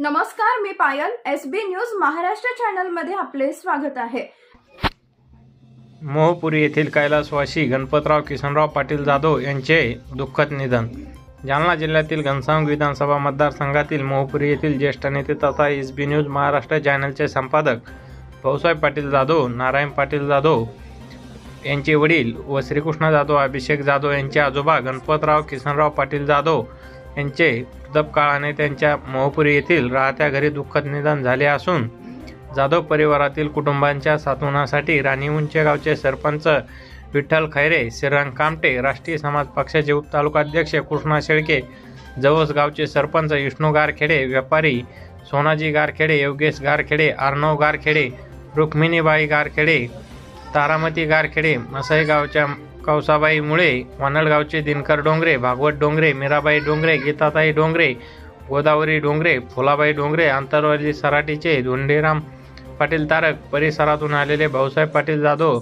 नमस्कार मी Payal S B news Maharashtra चॅनलमध्ये आपले स्वागत आहे. मोहपुरी येथील कैलासवासी गणपतराव किसनराव पाटील जाधव यांचे दुःखद निधन. जालना जिल्ह्यातील घनसावंग विधानसभा मतदारसंघातील मोहपुरी येथील ज्येष्ठ नेते तथा एस बी न्यूज महाराष्ट्र चॅनलचे संपादक भाऊसाहेब पाटील जाधव नारायण पाटील जाधव यांचे वडील व श्रीकृष्ण जाधव अभिषेक जाधव यांचे आजोबा गणपतराव किसनराव पाटील जाधव यांचे वृद्धकाळाने त्यांच्या मोहपुरी येथील राहत्या घरी दुःखद निधन झाले असून जाधव परिवारातील कुटुंबांच्या सात्वनासाठी राणी उंचेगावचे सरपंच विठ्ठल खैरे श्रीराम कामटे राष्ट्रीय समाज पक्षाचे उपतालुकाध्यक्ष कृष्णा शेळके जवस गावचे सरपंच विष्णू गारखेडे व्यापारी सोनाजी गारखेडे योगेश गारखेडे अर्णव गारखेडे रुक्मिणीबाई गारखेडे तारामती गारखेडे मसाई गावच्या कौसाबाई मुळे वानळगावचे दिनकर डोंगरे भागवत डोंगरे मीराबाई डोंगरे गीताताई डोंगरे गोदावरी डोंगरे फुलाबाई डोंगरे आंतरवाली सराटीचे धोंडेराम पाटील तारक परिसरातून आलेले भाऊसाहेब पाटील जाधव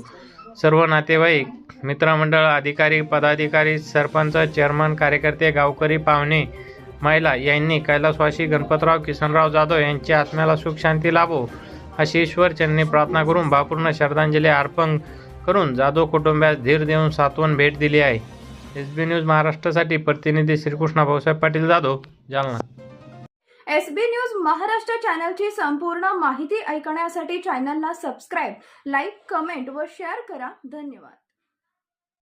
सर्व नातेवाईक मित्रमंडळ अधिकारी पदाधिकारी सरपंच चेअरमन कार्यकर्ते गावकरी पाहुणे महिला यांनी कैलासवासी गणपतराव किसनराव जाधव यांच्या आत्म्याला सुख शांती लाभो अशी ईश्वर प्रार्थना करून भावपूर्ण श्रद्धांजली अर्पण करून जाधव कुटुंबास धीर देऊन सात्वन भेट दिली आहे. एस बी न्यूज महाराष्ट्रासाठी प्रतिनिधी Shrikrishna Bhausaheb Patil Jadhav Jalna. S B news Maharashtra चॅनलची संपूर्ण माहिती ऐकण्यासाठी चॅनलला सबस्क्राईब लाईक कमेंट व शेअर करा. धन्यवाद.